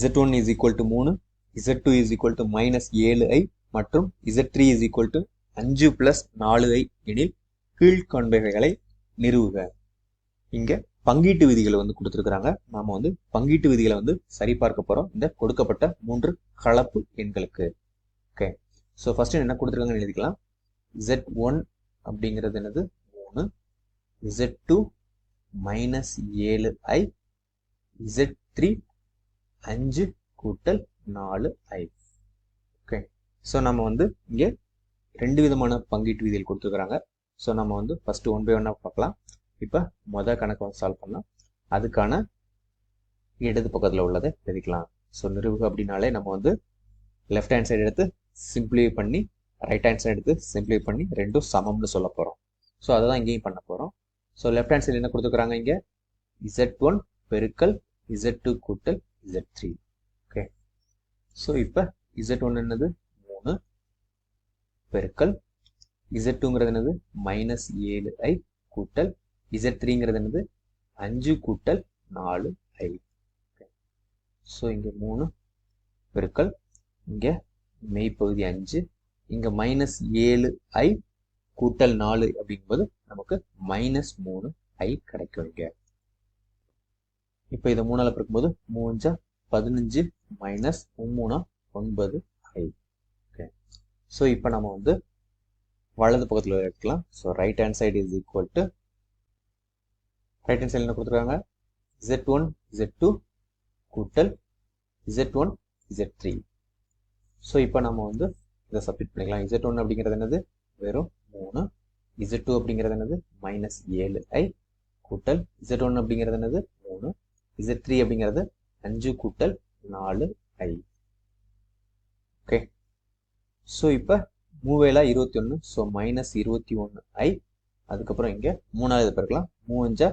Z one is equal to மூணு Z two is equal to minus ஏழு i மற்றும் Z three is equal to அஞ்சு plus நாலு i எனில் கீழ்காண்பவைகளை நிறுவுக. இங்க பங்கீட்டு விதிகளை வந்து கொடுத்துருக்குறாங்க. நாம வந்து பங்கீட்டு விதிகளை வந்து சரிபார்க்க போறோம். இந்த கொடுக்கப்பட்ட மூன்று கலப்பு எண்களுக்கு. ஓகே ஸோ ஃபர்ஸ்ட் என்ன கொடுத்துருக்காங்கன்னு எழுதிக்கலாம். இசட் ஒன் அப்படிங்கிறது என்னது? மூணு. இசட் டூ மைனஸ் ஏழு ஐ இசட் த்ரீ அஞ்சு கூட்டல் நாலு ஐ. ஓகே ஸோ நம்ம வந்து இங்கே ரெண்டு விதமான பங்கீட்டு விதிகள் கொடுத்துருக்குறாங்க. ஸோ நம்ம வந்து ஃபஸ்ட்டு ஒன் பை ஒன்னாக பார்க்கலாம். இப்போ மொதல் கணக்கை வந்து சால்வ் பண்ணலாம். அதுக்கான இடது பக்கத்தில் உள்ளதை எழுதிக்கலாம். ஸோ நிறுவுக அப்படின்னாலே நம்ம வந்து லெஃப்ட் ஹேண்ட் சைடு எடுத்து சிம்பிளிஃபை பண்ணி ரைட் ஹேண்ட் சைடு எடுத்து சிம்பிளிஃபை பண்ணி ரெண்டும் சமம்னு சொல்ல போகிறோம் ஸோ அதை தான் இங்கேயும் பண்ண போகிறோம் ஸோ லெஃப்ட் ஹேண்ட் சைடு என்ன கொடுத்துருக்குறாங்க இங்கே? இசட் ஒன் பெருக்கல் இசட் டூ கூட்டல் இசட் த்ரீ ஓகே ஸோ இப்போ இசட் ஒன் என்னது? மூணு பெருக்கல் இசட் டூங்கிறது என்னது? மைனஸ் ஏழு ஐ கூட்டல் இசட் த்ரீங்கிறது என்னது? அஞ்சு கூட்டல் நாலு ஐ. ஸோ இங்கே மூணு பெருக்கல் இங்கே மெய்ப்பகுதி அஞ்சு இங்கே மைனஸ் ஏழு ஐ கூட்டல் நாலு அப்படிங்கும்போது நமக்கு மைனஸ் மூணு ஐ கிடைக்கும் இங்கே. இப்போ இதை மூணால் பிறக்கும்போது மூஞ்சா பதினஞ்சு மைனஸ் மூணா ஒன்பது ஐ. ஓகே ஸோ இப்போ நம்ம வந்து வலது பக்கத்தில் எடுக்கலாம் so right hand side is equal to right hand சைடில் என்ன கொடுத்துருக்காங்க? இசட் ஒன் இசட் டூ கூட்டல் Z one Z three so இப்போ நம்ம வந்து இதை சப்மிட் பண்ணிக்கலாம். இசட் ஒன் அப்படிங்கிறது என்னது? வெறும் மூணு. இசட் டூ அப்படிங்கிறது என்னது? மைனஸ் ஏழு ஐ கூட்டல் இசட் ஒன் அப்படிங்கிறது என்னது? இசட் த்ரீ அப்படிங்கிறது அஞ்சு கூட்டல் நாலு ஐ ஓகே ஸோ இப்போ மூவேலா இருபத்தி ஒன்று ஸோ மைனஸ் இருபத்தி ஒன்று ஐ அதுக்கப்புறம் இங்கே மூணாவது பிறக்கலாம் மூவஞ்சா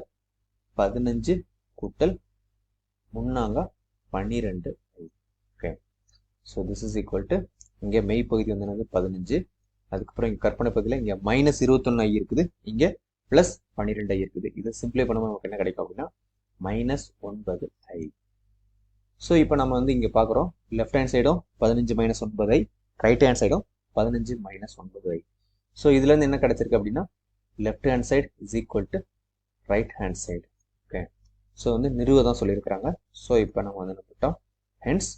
பதினஞ்சு கூட்டல் முன்னாங்க பன்னிரெண்டு i okay so this is equal to இங்கே மெய் பகுதி வந்து என்னது? பதினஞ்சு. அதுக்கப்புறம் இங்கே கற்பனை பகுதியில் இங்கே மைனஸ் இருபத்தொன்று ஐ இருக்குது. இங்கே ப்ளஸ் பன்னிரெண்டு ஐ இருக்குது. இதை சிம்பிளை பண்ணும்போது நமக்கு என்ன கிடைக்கும் அப்படின்னா மைனஸ் ஒன்பது ஐ ஸோ இப்போ நம்ம வந்து இங்கே பார்க்குறோம் லெஃப்ட் ஹேண்ட் சைடும் பதினஞ்சு மைனஸ் ஒன்பது ஐ ரைட் ஹேண்ட் சைடும் பதினஞ்சு மைனஸ் ஒன்பது ஐ ஸோ இதுலேருந்து என்ன கிடச்சிருக்கு அப்படின்னா left hand side is equal to right hand side okay so வந்து நிறுவ தான் சொல்லியிருக்கிறாங்க. ஸோ இப்போ நம்ம வந்து என்ன பண்ணிட்டோம்? ஹென்ஸ்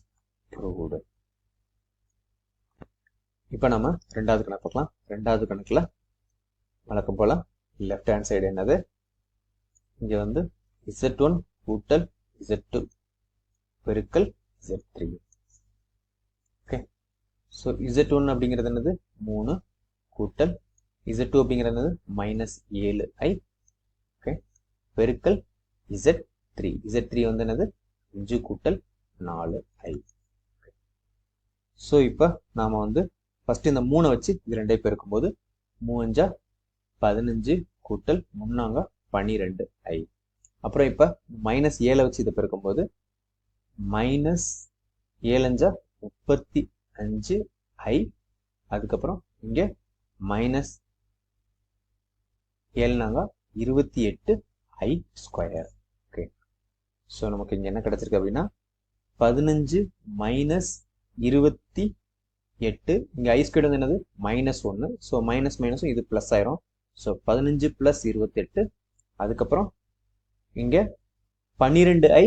ப்ரூவ்டு இப்போ நம்ம ரெண்டாவது கணக்கு பார்க்கலாம். ரெண்டாவது கணக்கில் வழக்கம் போல் லெஃப்ட் ஹேண்ட் சைடு என்னது? இங்கே வந்து இசட் ஒன் கூட்டல் இசட் டூ பெருக்கல் Z three okay so Z one அப்படிங்கிறது என்னது? மூணு கூட்டல் இசட் டூ அப்படிங்கிறது என்னது? மைனஸ் ஏழு ஐ ஓகே பெருக்கல் இசட் த்ரீ இசட் த்ரீ வந்து என்னது? அஞ்சு கூட்டல் நாலு ஐ ஸோ இப்போ நாம் வந்து ஃபஸ்ட்டு இந்த மூணை வச்சு இது ரெண்டையும் பெருக்கும்போது மூவஞ்சா பதினஞ்சு கூட்டல் முன்னாங்க பன்னிரெண்டு ஐ அப்புறம் இப்போ மைனஸ் ஏழை வச்சு இதை பெருக்கும்போது மைனஸ் ஏழஞ்சா முப்பத்தி அஞ்சு ஐ அதுக்கப்புறம் இங்கே மைனஸ் ஏழுனாங்க இருபத்தி எட்டு ஐ ஸ்கொயர் ஓகே ஸோ நமக்கு இங்கே என்ன கிடச்சிருக்கு அப்படின்னா பதினஞ்சு மைனஸ் இருபத்தி எட்டு. இங்கே ஐ ஸ்கொயர் வந்து என்னது? மைனஸ் ஒன்று ஸோ மைனஸ் மைனஸும் இது ப்ளஸ் ஆயிரும். ஸோ பதினஞ்சு ப்ளஸ் இருபத்தெட்டு அதுக்கப்புறம் இங்கே பன்னிரெண்டு ஐ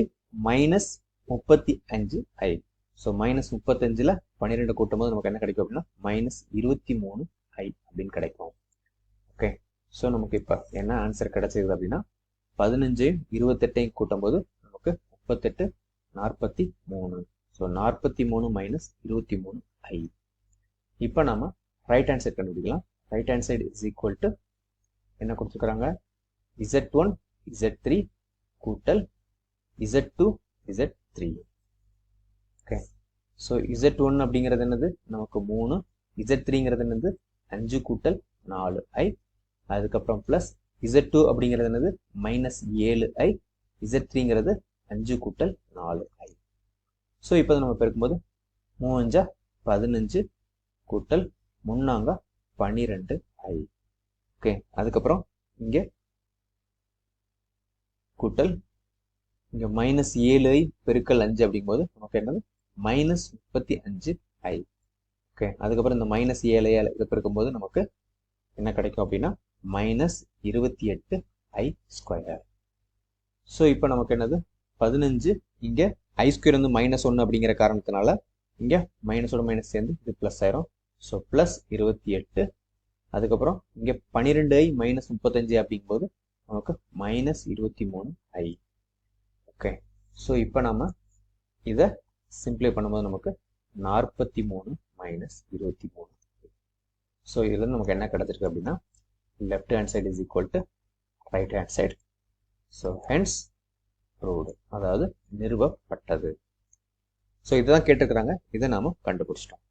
மைனஸ் முப்பத்தி அஞ்சு ஐ. ஸோ மைனஸ் முப்பத்தஞ்சில் பன்னிரெண்டு கூட்டும் போது நமக்கு என்ன கிடைக்கும் அப்படின்னா மைனஸ் இருபத்தி மூணு ஐ அப்படின்னு கிடைக்கும். ஓகே ஸோ நமக்கு இப்போ என்ன ஆன்சர் கிடைச்சது அப்படின்னா பதினஞ்சையும் இருபத்தெட்டையும் கூட்டும் போது நமக்கு முப்பத்தெட்டு நாற்பத்தி மூணு. ஸோ நாற்பத்தி மூணு மைனஸ் இருபத்தி மூணு ஐ. இப்போ நம்ம ரைட் ஹேண்ட் சைட் கண்டுபிடிக்கலாம். Right hand side is equal to என்ன கொடுத்துருக்குறாங்க? இசட் ஒன் இசட் த்ரீ கூட்டல் Z two Z three okay so Z one அப்படிங்கிறது என்னது? நமக்கு மூணு. இசட் த்ரீங்கிறது என்னது? அஞ்சு கூட்டல் நாலு ஐ. அதுக்கப்புறம் ப்ளஸ் இசட் டூ அப்படிங்கிறது என்னது? மைனஸ் ஏழு ஐ. இசட் த்ரீங்கிறது அஞ்சு கூட்டல் நாலு ஐ. ஸோ இப்போ நம்ம பெருக்கும்போது மூவஞ்சா பதினஞ்சு கூட்டல் முன்னாங்க பன்னிரெண்டு ஐ. ஓகே அதுக்கப்புறம் இங்கே கூட்டல். இங்க மைனஸ் ஏழு ஐ பெருக்கல் அஞ்சு அப்படிங்கும்போது நமக்கு என்னது? மைனஸ் முப்பத்தி அஞ்சு ஐ. ஓகே அதுக்கப்புறம் இந்த மைனஸ் ஏழு ஏழு இதை பெருக்கும்போது நமக்கு என்ன கிடைக்கும் அப்படின்னா? மைனஸ் இருபத்தி எட்டு ஐ ஸ்கொயர் ஸோ இப்போ நமக்கு என்னது? பதினஞ்சு. இங்கே ஐ ஸ்கொயர் வந்து மைனஸ் ஒன்று அப்படிங்கிற காரணத்தினால இங்கே மைனஸோட மைனஸ் சேர்ந்து இது ப்ளஸ் ஆயிரும். ஸோ ப்ளஸ் இருபத்தி எட்டு. அதுக்கப்புறம் இங்கே பன்னிரெண்டு ஐ மைனஸ் முப்பத்தஞ்சு அப்படிங்கும்போது நமக்கு மைனஸ் இருபத்தி மூணு ஐ ஓகே ஸோ இப்போ நம்ம இதை சிம்பிளை பண்ணும்போது நமக்கு நாற்பத்தி மூணு மைனஸ் இருபத்தி மூணு. ஸோ இதுல நமக்கு என்ன கிடைச்சிருக்கு அப்படின்னா left hand side is equal to right hand side so hence proved அதாவது நிறுவப்பட்டது. ஸோ இதுதான் கேட்டிருக்கிறாங்க. இதை நாம கண்டுபிடிச்சிட்டோம்.